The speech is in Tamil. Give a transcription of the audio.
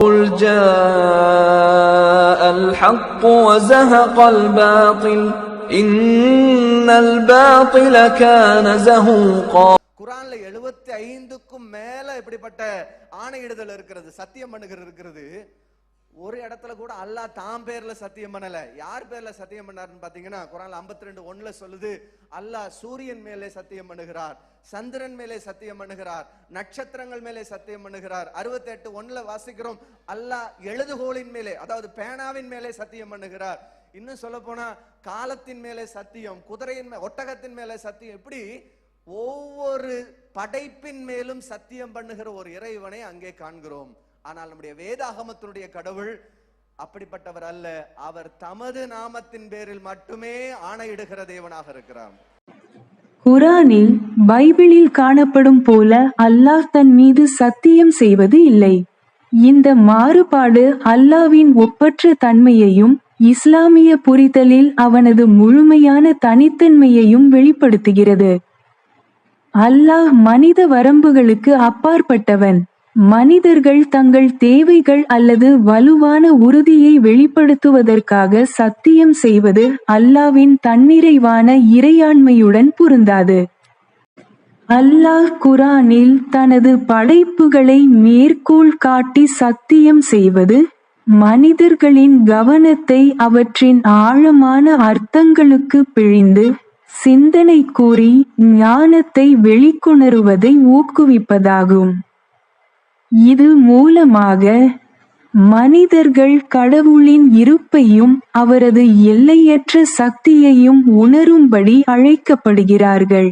قل جاء الحق وزهق الباطل إن الباطل كان زهوقا குரான்ல எழுபத்தி ஐந்துக்கும் மேல இப்படிப்பட்ட ஆணையிடுதல் இருக்கிறது சத்தியம் பண்ணுகிற இருக்கிறது ஒரு இடத்துல கூட அல்லாஹ் தாம் பேர்ல சத்தியம் பண்ணல. யார் பேர்ல சத்தியம் பண்ணாருன்னு பாத்தீங்கன்னா குரான்ல 52 ரெண்டு ஒண்ணுல சொல்லுது அல்லாஹ் சூரியன் மேலே சத்தியம் பண்ணுகிறார் சந்திரன் மேலே சத்தியம் பண்ணுகிறார் நட்சத்திரங்கள் மேலே சத்தியம் பண்ணுகிறார். 68 எட்டு ஒண்ணுல வாசிக்கிறோம் அல்லாஹ் எழுதுகோலின் மேலே அதாவது பேனாவின் மேலே சத்தியம் பண்ணுகிறார். இன்னும் சொல்ல போனா காலத்தின் மேலே சத்தியம் குதிரையின் மே- ஒட்டகத்தின் மேலே சத்தியம் இப்படி ஒவ்வொரு படைப்பின் மேலும் சத்தியம் பண்ணுகிற ஒரு இறைவனை அங்கே காண்கிறோம். ஆனால் நம்முடைய வேதாகமத்தினுடைய கடவுள் அப்படிப்பட்டவர் அல்ல. அவர் தமது நாமத்தின் பேரில் மட்டுமே ஆணையிடுகிற தேவனாக இருக்கிறார். குரானில் பைபிளில் காணப்படும் போல அல்லாஹ் தன் மீது சத்தியம் செய்வது இல்லை. இந்த மாறுபாடு அல்லாவின் ஒப்பற்ற தன்மையையும் இஸ்லாமிய புரிதலில் அவனது முழுமையான தனித்தன்மையையும் வெளிப்படுத்துகிறது. அல்லாஹ் மனித வரம்புகளுக்கு அப்பாற்பட்டவன். மனிதர்கள் தங்கள் தேவைகள் அல்லது வலுவான உறுதியை வெளிப்படுத்துவதற்காக சத்தியம் செய்வது அல்லாவின் தன்னிறைவான இறையாண்மையுடன் பொருந்தாது. அல்லாஹ் குரானில் தனது படைப்புகளை மேற்கோள் காட்டி சத்தியம் செய்வது மனிதர்களின் கவனத்தை அவற்றின் ஆழமான அர்த்தங்களுக்கு பிழிந்து சிந்தனை கூறி ஞானத்தை வெளிக்கொணருவதை ஊக்குவிப்பதாகும். இது மூலமாக மனிதர்கள் கடவுளின் இருப்பையும் அவரது எல்லையற்ற சக்தியையும் உணரும்படி அழைக்கப்படுகிறார்கள்.